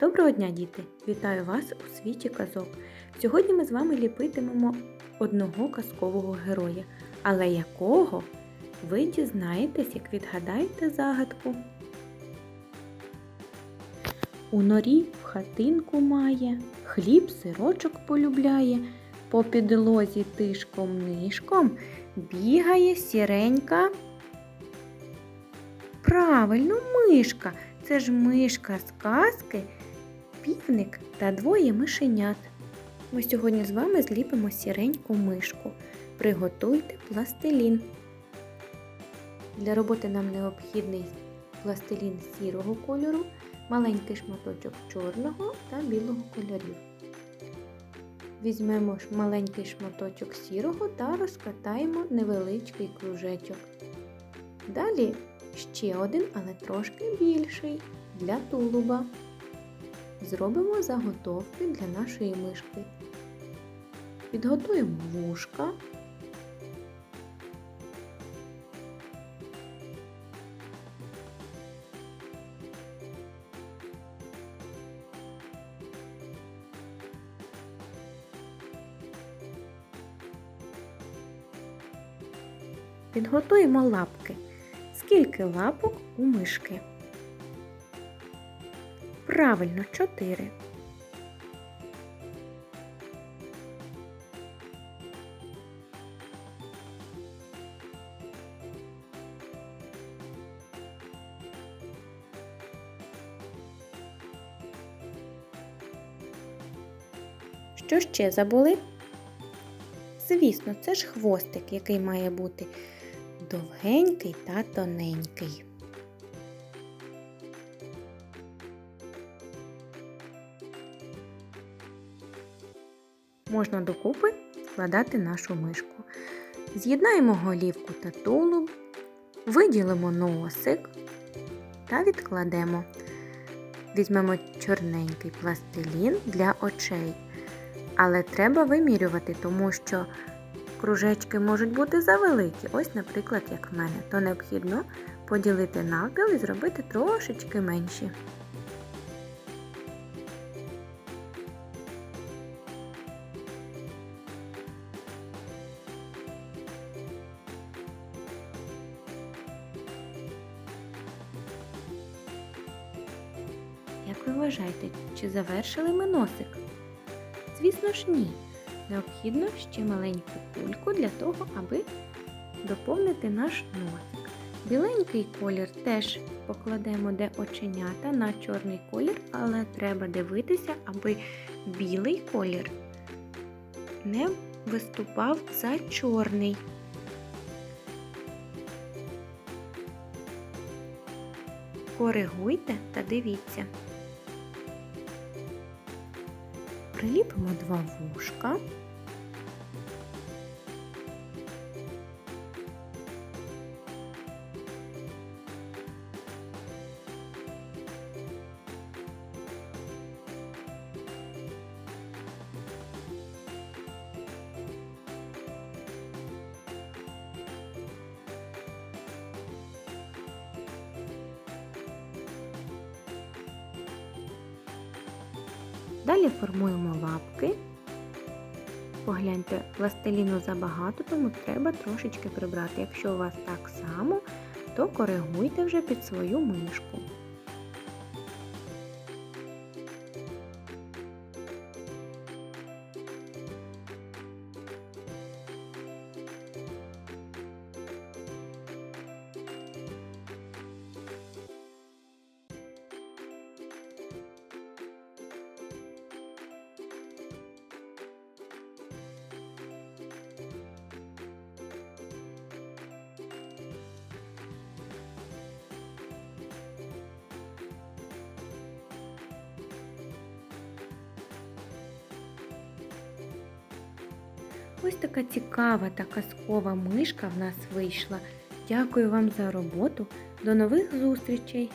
Доброго дня, діти! Вітаю вас у світі казок. Сьогодні ми з вами ліпитимемо одного казкового героя. Але якого? Ви дізнаєтесь, як відгадаєте загадку. У норі в хатинку має, хліб сирочок полюбляє, по підлозі тишком нишком бігає сіренька. Правильно, мишка. Це ж мишка з казки, півник та двоє мишенят. Ми сьогодні з вами зліпимо сіреньку мишку. Приготуйте пластилін. Для роботи нам необхідний пластилін сірого кольору, маленький шматочок чорного та білого кольорів. Візьмемо маленький шматочок сірого та розкатаємо невеличкий кружечок. Далі ще один, але трошки більший для тулуба. Зробимо заготовки для нашої мишки. Підготуємо вушка. Підготуємо лапки. Скільки лапок у мишки? Правильно, чотири. Що ще забули? Звісно, це ж хвостик, який має бути довгенький та тоненький. Можна докупи складати нашу мишку. З'єднаємо голівку та тулуб, виділимо носик та відкладемо. Візьмемо чорненький пластилін для очей. Але треба вимірювати, тому що кружечки можуть бути завеликі. Ось, наприклад, як в мене. То необхідно поділити навпіл і зробити трошечки менші. Як ви вважаєте, чи завершили ми носик? Звісно ж ні. Необхідно ще маленьку кульку для того, аби доповнити наш носик. Біленький колір теж покладемо де оченята на чорний колір, але треба дивитися, аби білий колір не виступав за чорний. Коригуйте та дивіться. Приліпимо два вушка. Далі формуємо лапки. Погляньте, пластиліну забагато, тому треба трошечки прибрати. Якщо у вас так само, то коригуйте вже під свою мишку. Ось така цікава та казкова мишка в нас вийшла. Дякую вам за роботу. До нових зустрічей!